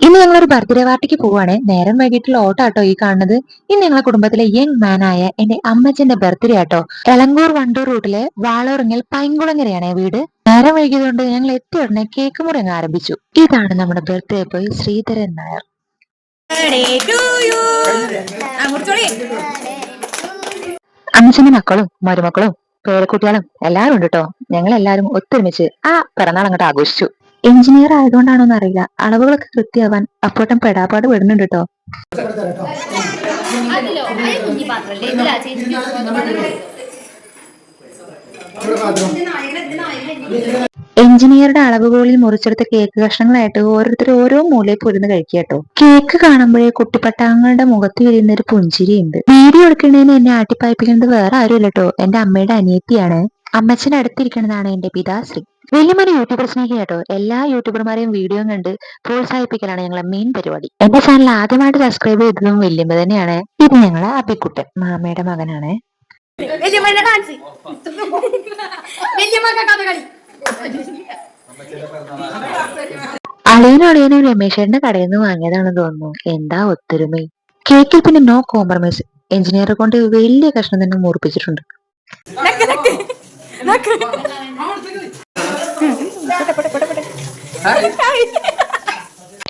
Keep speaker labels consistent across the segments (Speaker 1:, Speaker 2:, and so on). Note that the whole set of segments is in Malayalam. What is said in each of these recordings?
Speaker 1: ഇന്ന് ഞങ്ങൾ ഒരു ബർത്ത്ഡേ പാർട്ടിക്ക് പോവാണ്. നേരം വൈകിട്ടുള്ള ഓട്ടോ ആട്ടോ ഈ കാണുന്നത്. ഇന്ന് ഞങ്ങളെ കുടുംബത്തിലെ യങ് മാൻ ആയ എന്റെ അമ്മച്ചന്റെ ബർത്ത്ഡേ ആട്ടോ. എളങ്കൂർ വണ്ടൂർ റൂട്ടിലെ വാളോറിങ്ങിൽ പൈങ്കുളങ്ങരയാണ് വീട്. നേരം വൈകിയതുകൊണ്ട് ഞങ്ങൾ എത്തിയ ഉടനെ കേക്ക് മുറി അങ്ങ് ആരംഭിച്ചു. ഇതാണ് നമ്മുടെ ബർത്ത്ഡേ ബോയ് ശ്രീധരൻ നായർ. അമ്മച്ചന്റെ മക്കളും മരുമക്കളും പേരക്കുട്ടികളും എല്ലാവരും ഉണ്ട് കേട്ടോ ഞങ്ങൾ എല്ലാവരും ഒത്തൊരുമിച്ച് ആ പിറന്നാൾ അങ്ങോട്ട് ആഘോഷിച്ചു. എഞ്ചിനീയർ ആയതുകൊണ്ടാണോന്ന് അറിയില്ല അളവുകളൊക്കെ കൃത്യമാവാൻ അപ്പോട്ടം പെടാപ്പാട് വിടുന്നുണ്ട് കേട്ടോ. എഞ്ചിനീയറുടെ അളവുകളിൽ മുറിച്ചെടുത്ത കേക്ക് കഷ്ണങ്ങളായിട്ട് ഓരോരുത്തർ ഓരോ മൂലയിൽ പൊരുന്ന് കഴിക്കുക കേട്ടോ. കേക്ക് കാണുമ്പോഴേ കുട്ടിപ്പട്ടാങ്ങളുടെ മുഖത്ത് വിരിയുന്ന ഒരു പുഞ്ചിരിയുണ്ട്. വീഡിയോ എടുക്കുന്നതിന് എന്നെ ആട്ടിപ്പായിപ്പിക്കുന്നത് വേറെ ആരുമില്ല കേട്ടോ. എന്റെ അമ്മയുടെ അനിയത്തിയാണ്. അമ്മച്ചന്റെ അടുത്തിരിക്കുന്നതാണ് എന്റെ പിതാശ്രീ. വലിയമന യൂട്യൂബർ സ്നേഹി കേട്ടോ എല്ലാ യൂട്യൂബർമാരെയും വീഡിയോ കണ്ട് പ്രോത്സാഹിപ്പിക്കലാണ് ഞങ്ങളെ മെയിൻ പരിപാടി. എന്റെ ചാനൽ ആദ്യമായിട്ട് സബ്സ്ക്രൈബ് ചെയ്തതും വല്യമ്മ തന്നെയാണ്. ഇത് ഞങ്ങളെ അബിക്കുട്ടൻ മാമയുടെ മകനാണ്. അളിയനും അളിയനും രമേശേട്ടന്റെ കടയിൽ നിന്ന് വാങ്ങിയതാണെന്ന് തോന്നുന്നു. എന്താ ഒത്തൊരുമയും കേക്കിൽ പിന്നെ നോ കോംപ്രമൈസ് എഞ്ചിനീയറെ കൊണ്ട് വലിയ കഷ്ണം തന്നെ മുറിപ്പിച്ചിട്ടുണ്ട്.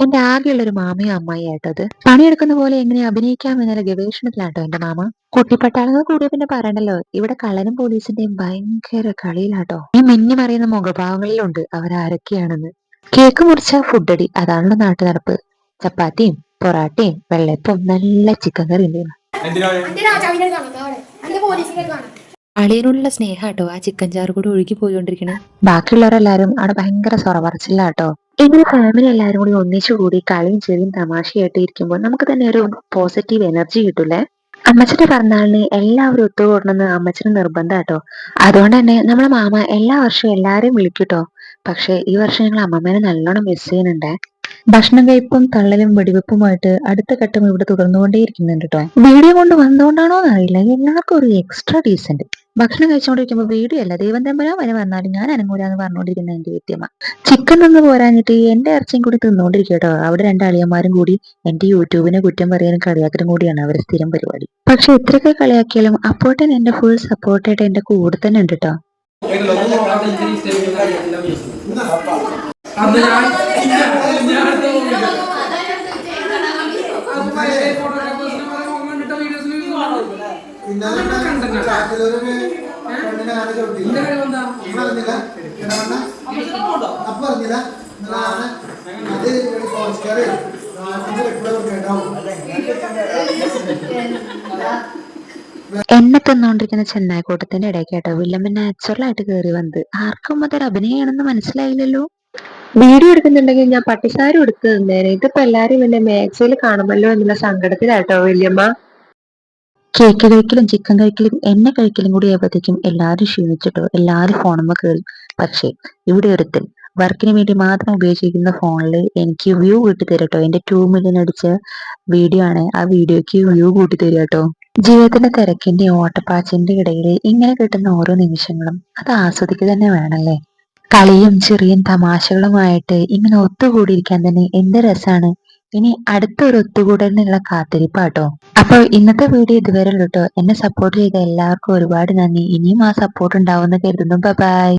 Speaker 1: എന്റെ ആകെയുള്ള ഒരു മാമയും അമ്മായി ആയിട്ടത് പണിയെടുക്കുന്ന പോലെ എങ്ങനെ അഭിനയിക്കാം എന്നുള്ള ഗവേഷണത്തിലാട്ടോ എന്റെ മാമ. കുട്ടിപ്പട്ടാളങ്ങൾ കൂടിയ പിന്നെ പറയണ്ടല്ലോ. ഇവിടെ കള്ളനും പോലീസിന്റെയും ഭയങ്കര കളിയിലാട്ടോ. ഈ മിന്നി മറിയുന്ന മുഖഭാവങ്ങളിലുണ്ട് അവരാരൊക്കെയാണെന്ന്. കേക്ക് മുറിച്ച ഫുഡടി. അതാണല്ലോ നാട്ടു നടപ്പ്. ചപ്പാത്തിയും പൊറാട്ടയും വെള്ളപ്പും നല്ല ചിക്കൻ കറി ഉണ്ടായിരുന്നു അളിയനോടുള്ള സ്നേഹാട്ടോ ആ ചിക്കൻ ചാറ് കൂടെ ഒഴുകി പോയിക്കൊണ്ടിരിക്കണേ ബാക്കിയുള്ളവരെല്ലാരും അവിടെ ഭയങ്കര സൊറപറച്ചില്ലാട്ടോ ഇങ്ങനെ ഫാമിലി എല്ലാവരും കൂടി ഒന്നിച്ചു കൂടി കളിയും ചെറിയും തമാശയായിട്ട് ഇരിക്കുമ്പോൾ നമുക്ക് തന്നെ ഒരു പോസിറ്റീവ് എനർജി കിട്ടൂലേ അമ്മച്ചന്റെ പിറന്നാളിന് എല്ലാവരും ഒത്തുകൂടണമെന്ന് അമ്മച്ചന് നിർബന്ധമാട്ടോ അതുകൊണ്ട് തന്നെ നമ്മളെ മാമ എല്ലാ വർഷവും എല്ലാരെയും വിളിക്കൂട്ടോ. പക്ഷെ ഈ വർഷം ഞങ്ങൾ അമ്മമ്മേനെ നല്ലോണം മിസ് ചെയ്യുന്നുണ്ടേ. ഭക്ഷണം കഴിപ്പും തള്ളലും വെടിവെപ്പുമായിട്ട് അടുത്ത ഘട്ടം ഇവിടെ തുടർന്നുകൊണ്ടേയിരിക്കുന്നുണ്ട് കേട്ടോ വീഡിയോ കൊണ്ട് വന്നുകൊണ്ടാണോ എന്നറിയില്ല എല്ലാവർക്കും ഒരു എക്സ്ട്രാ ഡീസന്റ് ഭക്ഷണം കഴിച്ചുകൊണ്ടിരിക്കുമ്പോൾ വീഡിയോ അല്ല. ദൈവം തമ്പരാൻ വരെ വന്നാലും ഞാൻ അനങ്ങൂരാന്ന് പറഞ്ഞുകൊണ്ടിരിക്കുന്ന എന്റെ വ്യക്തിയമ്മ. ചിക്കൻ നിന്ന് പോരാഞ്ഞിട്ട് എന്റെ ഇറച്ചിയും കൂടി തിന്നുകൊണ്ടിരിക്കും അവിടെ രണ്ട് അളിയന്മാരും കൂടി എന്റെ യൂട്യൂബിനെ കുറ്റം പറയാനും കളിയാക്കലും കൂടിയാണ് അവരെ സ്ഥിരം പരിപാടി. പക്ഷെ ഇത്രയൊക്കെ കളിയാക്കിയാലും അപ്പോട്ടൻ എന്റെ ഫുൾ സപ്പോർട്ടായിട്ട് എന്റെ കൂടെ തന്നെ ഉണ്ട് കേട്ടോ
Speaker 2: പറഞ്ഞില്ല? എന്നാ ചെന്നായ കൂട്ടത്തിന്റെ. അത്.
Speaker 1: എന്നെ തിന്നുകൊണ്ടിരിക്കുന്ന ചെന്നായിക്കോട്ടത്തിന്റെ ഇടയ്ക്ക് കേട്ടോ വില്ലമ്മ നാച്ചുറൽ ആയിട്ട് കയറി വന്നത്. ആർക്കും അതൊരു അഭിനയാണെന്ന് മനസ്സിലായില്ലല്ലോ. വീഡിയോ എടുക്കുന്നുണ്ടെങ്കിൽ ഞാൻ പട്ടിസാരി എടുത്തു തന്നേനെ. ഇതിപ്പോ എല്ലാരും എന്നെ മേച്ചയിൽ കാണുമല്ലോ എന്നുള്ള സങ്കടത്തിലാട്ടോ വല്യമ്മ കേക്ക് കഴിക്കലും ചിക്കൻ കഴിക്കലും എന്നെ കഴിക്കലും കൂടി ആയപ്പോഴത്തേക്കും എല്ലാരും ക്ഷീണിച്ചിട്ടോ. എല്ലാരും ഫോണുമ്മ കയറി പക്ഷേ ഇവിടെ ഒരുത്തൻ വർക്കിന് വേണ്ടി മാത്രം ഉപയോഗിച്ചിരിക്കുന്ന ഫോണിൽ എനിക്ക് വ്യൂ കൂട്ടി തരട്ടോ എന്റെ ടു മില്യൺ അടിച്ച വീഡിയോ ആണ്. ആ വീഡിയോക്ക് വ്യൂ കൂട്ടി തരിക കേട്ടോ ജീവിതത്തിന്റെ തിരക്കിന്റെ ഓട്ടപ്പാച്ചിന്റെ ഇടയിൽ ഇങ്ങനെ കിട്ടുന്ന ഓരോ നിമിഷങ്ങളും അത് ആസ്വദിക്കുക തന്നെ വേണല്ലേ കളിയും ചെറിയും തമാശകളുമായിട്ട് ഇങ്ങനെ ഒത്തുകൂടിയിരിക്കാൻ തന്നെ എന്ത് രസാണ്? ഇനി അടുത്തൊരു ഒത്തുകൂടലിനുള്ള കാത്തിരിപ്പാട്ടോ. അപ്പോൾ ഇന്നത്തെ വീഡിയോ ഇതുവരെ ഉള്ളൂ കേട്ടോ എന്നെ സപ്പോർട്ട് ചെയ്ത എല്ലാവർക്കും ഒരുപാട് നന്ദി. ഇനിയും ആ സപ്പോർട്ട് ഉണ്ടാവുമെന്ന് കരുതുന്നു. ബൈ